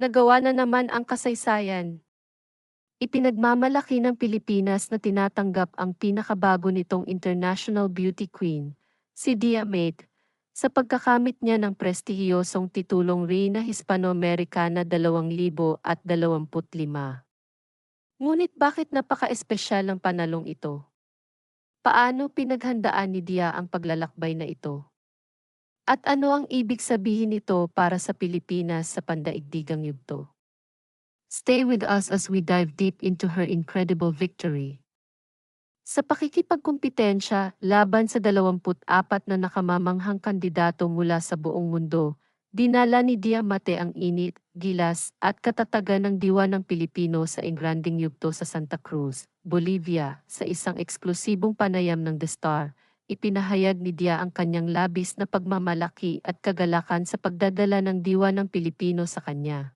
Nagawa na naman ang kasaysayan. Ipinagmamalaki ng Pilipinas na tinatanggap ang pinakabago nitong international beauty queen, si Diamate, sa pagkakamit niya ng prestihiyosong titulong Reina Hispano-Americana 2025. Ngunit bakit napaka-espesyal ang panalong ito? Paano pinaghandaan ni Dia ang paglalakbay na ito? At ano ang ibig sabihin nito para sa Pilipinas sa pandaigdigang yugto? Stay with us as we dive deep into her incredible victory. Sa pakikipagkumpetensya laban sa 24 na nakamamanghang kandidato mula sa buong mundo, dinala ni Diamante ang init, gilas, at katatagan ng diwa ng Pilipino sa ingranding yugto sa Santa Cruz, Bolivia, sa isang eksklusibong panayam ng The Star, ipinahayag ni Dia ang kanyang labis na pagmamalaki at kagalakan sa pagdadala ng diwa ng Pilipino sa kanya.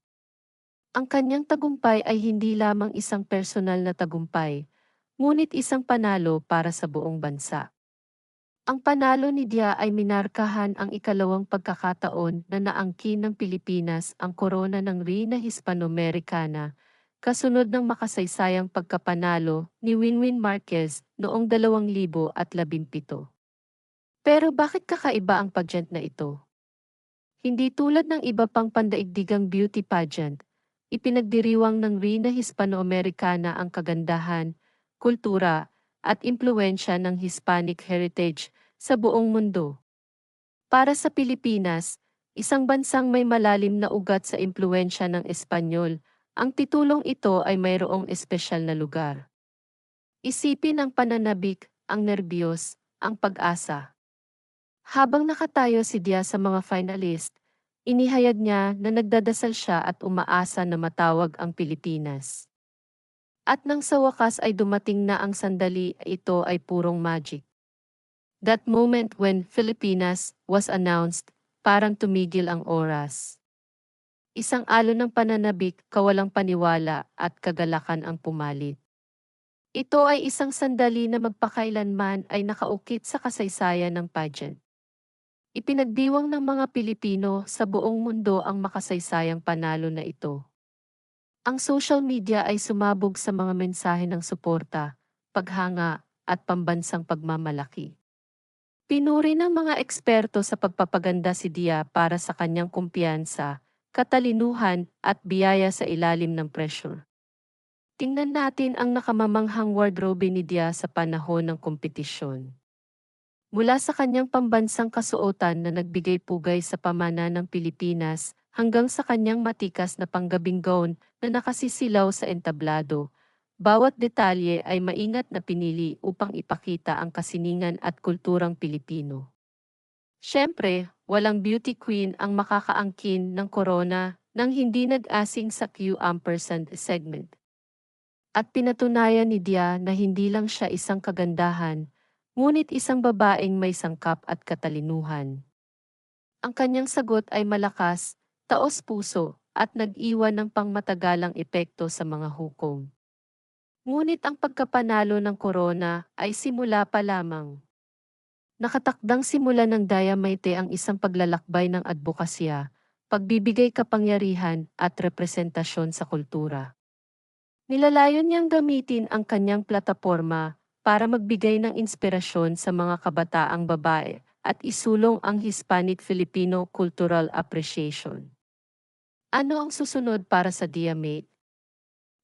Ang kanyang tagumpay ay hindi lamang isang personal na tagumpay, ngunit isang panalo para sa buong bansa. Ang panalo ni Dia ay minarkahan ang ikalawang pagkakataon na naangkin ng Pilipinas ang korona ng Reina Hispano-Americana, kasunod ng makasaysayang pagkapanalo ni Winwin Marquez noong 2017. Pero bakit kakaiba ang pageant na ito? Hindi tulad ng iba pang pandaigdigang beauty pageant, ipinagdiriwang ng Reina Hispano-Americana ang kagandahan, kultura, at impluensya ng Hispanic heritage sa buong mundo. Para sa Pilipinas, isang bansang may malalim na ugat sa impluensya ng Espanyol, ang titulong ito ay mayroong espesyal na lugar. Isipin ang pananabik, ang nerbiyos, ang pag-asa. Habang nakatayo si Dia sa mga finalist, inihayag niya na nagdadasal siya at umaasa na matawag ang Pilipinas. At nang sa wakas ay dumating na ang sandali, ito ay purong magic. That moment when Filipinas was announced, parang tumigil ang oras. Isang alon ng pananabik, kawalang paniwala, at kagalakan ang pumalit. Ito ay isang sandali na magpakailanman ay nakaukit sa kasaysayan ng pageant. Ipinagdiwang ng mga Pilipino sa buong mundo ang makasaysayang panalo na ito. Ang social media ay sumabog sa mga mensahe ng suporta, paghanga, at pambansang pagmamalaki. Pinuri ng mga eksperto sa pagpapaganda si Dia para sa kanyang kumpiyansa, katalinuhan at biyaya sa ilalim ng pressure. Tingnan natin ang nakamamanghang wardrobe ni Dia sa panahon ng kompetisyon. Mula sa kanyang pambansang kasuotan na nagbigay pugay sa pamana ng Pilipinas hanggang sa kanyang matikas na panggabing gown na nakasisilaw sa entablado, bawat detalye ay maingat na pinili upang ipakita ang kasiningan at kulturang Pilipino. Siyempre, walang beauty queen ang makakaangkin ng corona nang hindi nag-asing sa Q ampersand segment. At pinatunayan ni Dia na hindi lang siya isang kagandahan, ngunit isang babaeng may sangkap at katalinuhan. Ang kanyang sagot ay malakas, taos puso, at nag-iwan ng pangmatagalang epekto sa mga hukom. Ngunit ang pagkapanalo ng korona ay simula pa lamang. Nakatakdang simula ng Diamante ang isang paglalakbay ng advokasya, pagbibigay kapangyarihan at representasyon sa kultura. Nilalayon niyang gamitin ang kanyang plataforma para magbigay ng inspirasyon sa mga kabataang babae at isulong ang Hispanic-Filipino Cultural Appreciation. Ano ang susunod para sa Diamate?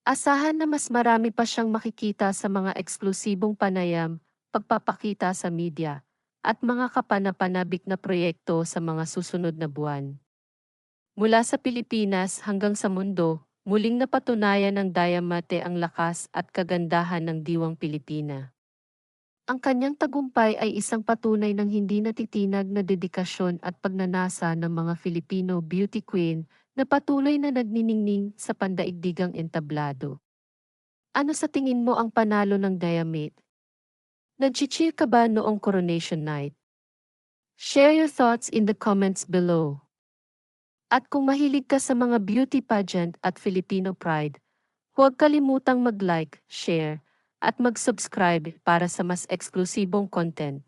Asahan na mas marami pa siyang makikita sa mga eksklusibong panayam, pagpapakita sa media, at mga kapanapanabik na proyekto sa mga susunod na buwan. Mula sa Pilipinas hanggang sa mundo, muling napatunayan ng Diamante ang lakas at kagandahan ng diwang Pilipina. Ang kanyang tagumpay ay isang patunay ng hindi natitinag na dedikasyon at pagnanasa ng mga Filipino beauty queen na patuloy na nagniningning sa pandaigdigang entablado. Ano sa tingin mo ang panalo ng Diamate? Nag-cheer ka ba noong coronation night? Share your thoughts in the comments below. At kung mahilig ka sa mga beauty pageant at Filipino pride, huwag kalimutang mag-like, share, at mag-subscribe para sa mas eksklusibong content.